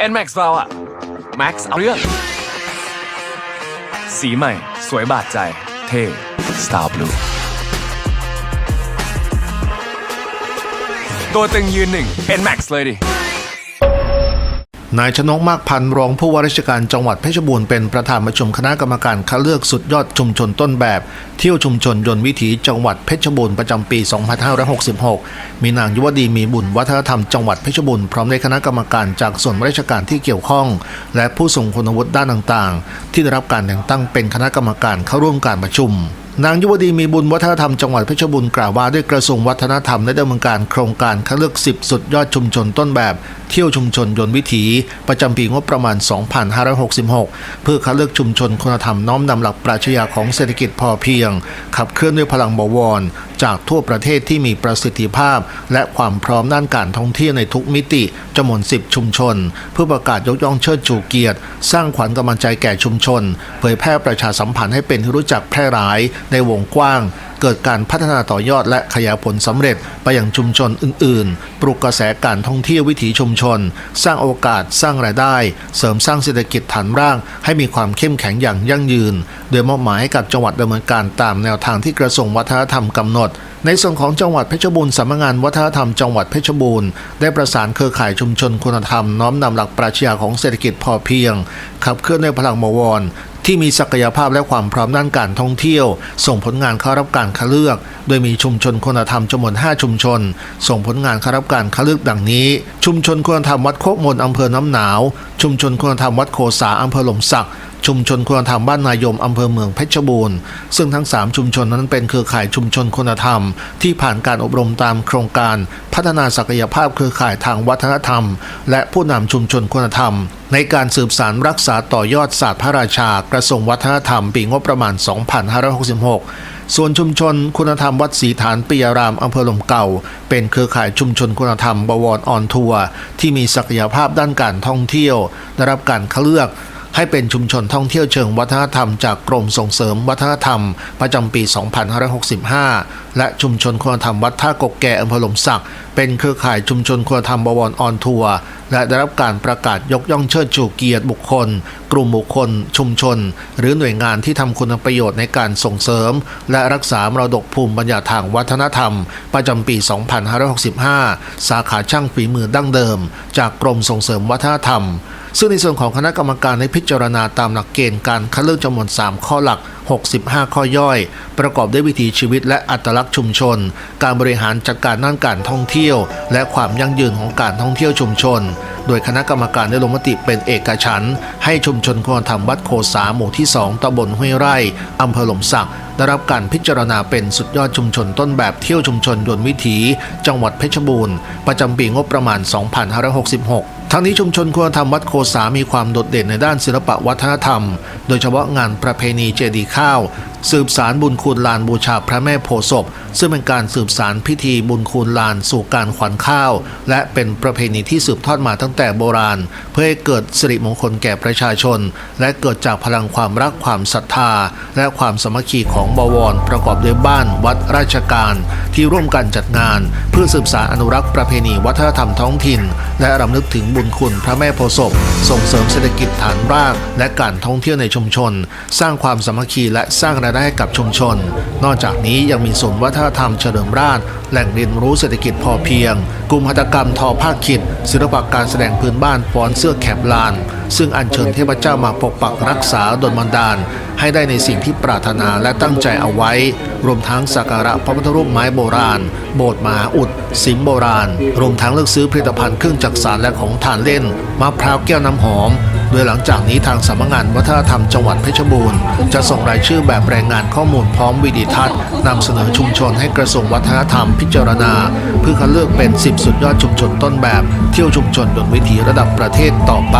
แอนแม็กซ์เราอะ Max เอาเรื่อง สีใหม่ สวยบาดใจ เท่สตาร์บลูตัวตึงยืนหนึ่ง NMAX เลยดิ นายชนกมากพันธ์รองผู้ว่าราชการจังหวัดเพชรบูรณ์เป็นประธานประชุมคณะกรรมการคัดเลือกสุดยอดชุมชนต้นแบบ เที่ยวชุมชนยนต์วิถีจังหวัดเพชรบูรณ์ประจำปี 2566 มีนางยุวดีมีบุญวัฒนธรรมจังหวัดเพชรบูรณ์พร้อมด้วยคณะกรรมการจากส่วนราชการที่เกี่ยวข้อง และผู้ทรงคุณวุฒิด้านต่างๆ ที่ได้รับการแต่งตั้งเป็นคณะกรรมการเข้าร่วมการประชุมนางยุวดีมีบุญวัฒนธรรมจังหวัดเพชรบูรณ์กล่าวว่าด้วยกระทรวงวัฒนธรรมได้ดำเนินการโครงการคัดเลือก 10 สุดยอดชุมชนต้นแบบ เที่ยวชุมชนยนต์วิถีประจำปีงบประมาณ 2566 เพื่อคัดเลือกชุมชนคุณธรรมน้อมนำหลักปรัชญาของเศรษฐกิจพอเพียง ขับเคลื่อนด้วยพลังบวร จากทั่วประเทศที่มีประสิทธิภาพ และความพร้อมด้านการท่องเที่ยวในทุกมิติจำนวน 10 ชุมชน เพื่อประกาศยกย่องเชิดชูเกียรติ สร้างขวัญกำลังใจแก่ชุมชน เผยแพร่ประชาสัมพันธ์ให้เป็นที่รู้จักแพร่หลายในวงกว้าง เกิดการพัฒนาต่อยอดและขยายผลสำเร็จไปยังชุมชนอื่น ๆ ปลุกกระแสการท่องเที่ยววิถีชุมชน สร้างโอกาสสร้างรายได้ เสริมสร้างเศรษฐกิจฐานร่ากให้มีความเข้มแข็งอย่างยั่งยืน โดยมอบหมายให้กับจังหวัดดำเนินการตามแนวทางที่กระทรวงวัฒนธรรมกำหนดในส่วนของจังหวัดเพชรบูรณ์สำนักงานวัฒนธรรมจังหวัดเพชรบูรณ์ได้ประสานเครือข่ายชุมชนคุณธรรม น้อมนำหลักปรัชญาของเศรษฐกิจพอเพียง ขับเคลื่อนด้วยพลังบวร ที่มีศักยภาพและความพร้อมด้านการท่องเที่ยว ส่งผลงานเข้ารับการคัดเลือก โดยมีชุมชนคุณธรรมจำนวน 5 ชุมชน ส่งผลงานเข้ารับการคัดเลือกดังนี้ ชุมชนคุณธรรมวัดโคกมนอำเภอน้ำหนาว ชุมชนคุณธรรมวัดโคสาอำเภอหลมสัก ชุมชนคุณธรรมบ้านนายมอำเภอเมืองเพชรบูรณ์ ซึ่งทั้ง 3 ชุมชนนั้นเป็นเครือข่ายชุมชนคุณธรรม ที่ผ่านการอบรมตามโครงการ พัฒนาศักยภาพเครือข่ายทางวัฒนธรรม และผู้นำชุมชนคุณธรรม ในการสืบสารรักษาต่อยอดศาสตร์พระราชากระทรวงวัฒนธรรม ปีงบประมาณ 2566ส่วนชุมชนคุณธรรมวัดศรีฐานปิยารามอำเภอหลมเก่า เป็นเครือข่ายชุมชนคุณธรรมบวรออนทัวร์ที่มีศักยภาพด้านการท่องเที่ยว ได้รับการคัดเลือก ให้เป็นชุมชนท่องเที่ยวเชิงวัฒนธรรมจากกรมส่งเสริมวัฒนธรรม ประจำปี 2565 และชุมชนคุณธรรมวัดท่ากกแก่อำเภอหลมสัก เป็นเครือข่ายชุมชนคุณธรรมบวรออนทัวร์และได้รับการประกาศยกย่องเชิดชูเกียรติบุคคล กลุ่มบุคคล ชุมชน หรือหน่วยงานที่ทำคุณประโยชน์ในการส่งเสริม และรักษามรดกภูมิปัญญาทางวัฒนธรรม ประจำปี 2565 สาขาช่างฝีมือดั้งเดิม จากกรมส่งเสริมวัฒนธรรมซึ่งในส่วนของคณะกรรมการได้พิจารณาตามหลักเกณฑ์การคัดเลือกจำนวน 3 ข้อหลัก 65 ข้อย่อย ประกอบด้วยวิถีชีวิตและอัตลักษณ์ชุมชน การบริหารจัดการด้านการท่องเที่ยว และความยั่งยืนของการท่องเที่ยวชุมชนโดยคณะกรรมการได้ลงมติเป็นเอกฉันท์ให้ชุมชนควรทำวัดโคสาหมู่ที่ 2ตำบลห้วยไร่อำเภอหล่มสักได้รับการพิจารณาเป็นสุดยอดชุมชนต้นแบบเที่ยวชุมชนยนต์วิถี จังหวัดเพชรบูรณ์ ประจำปีงบประมาณ 2566ทั้งนี้ชุมชนควรทำวัดโคสามีความโดดเด่นในด้านศิลปะวัฒนธรรม โดยเฉพาะงานประเพณีเจดีย์ข้าว สืบสารบุญคุณลานบูชาพระแม่โพศพ ซึ่งเป็นการสืบสารพิธีบุญคุณลานสู่การขวัญข้าว และเป็นประเพณีที่สืบทอดมาตั้งแต่โบราณ เพื่อให้เกิดสิริมงคลแก่ประชาชน และเกิดจากพลังความรักความศรัทธา และความสามัคคีของบวร ประกอบด้วยบ้าน วัดราชการ ที่ร่วมกันจัดงาน เพื่อสืบสารอนุรักษ์ประเพณีวัฒนธรรมท้องถิ่น และรำลึกถึงบุญคุณพระแม่โพศพส่งเสริมเศรษฐกิจฐานราก และการท่องเที่ยวในชุมชน สร้างความสามัคคีและสร้างรายได้ให้กับชุมชน นอกจากนี้ยังมีศูนย์วัฒนธรรมเฉลิมราชแหล่งเรียนรู้เศรษฐกิจพอเพียง กลุ่มหัตถกรรมทอผ้าขิดศิลปะการแสดงพื้นบ้านฟ้อนเสื้อแขบลาน ซึ่งอัญเชิญเทพเจ้ามาปกปักรักษาดลบันดาล ให้ได้ในสิ่งที่ปรารถนาและตั้งใจเอาไว้ รวมทั้งสักการะพระพุทธรูปไม้โบราณ โบสถ์มหาอุดสิมโบราณ รวมทั้งเลือกซื้อผลิตภัณฑ์เครื่องจักสานและของทานเล่นมะพร้าวแก้วน้ำหอมโดยหลังจากนี้ทางสำนักงานวัฒนธรรมจังหวัดเพชรบูรณ์จะส่งรายชื่อแบบแรายงานข้อมูลพร้อมวิดีทัศน์นำเสนอชุมชนให้กระทรวงวัฒนธรรมพิจารณา เพื่อคัดเลือกเป็น 10 สุดยอดชุมชนต้นแบบ เที่ยวชุมชนยนวิถีระดับประเทศต่อไป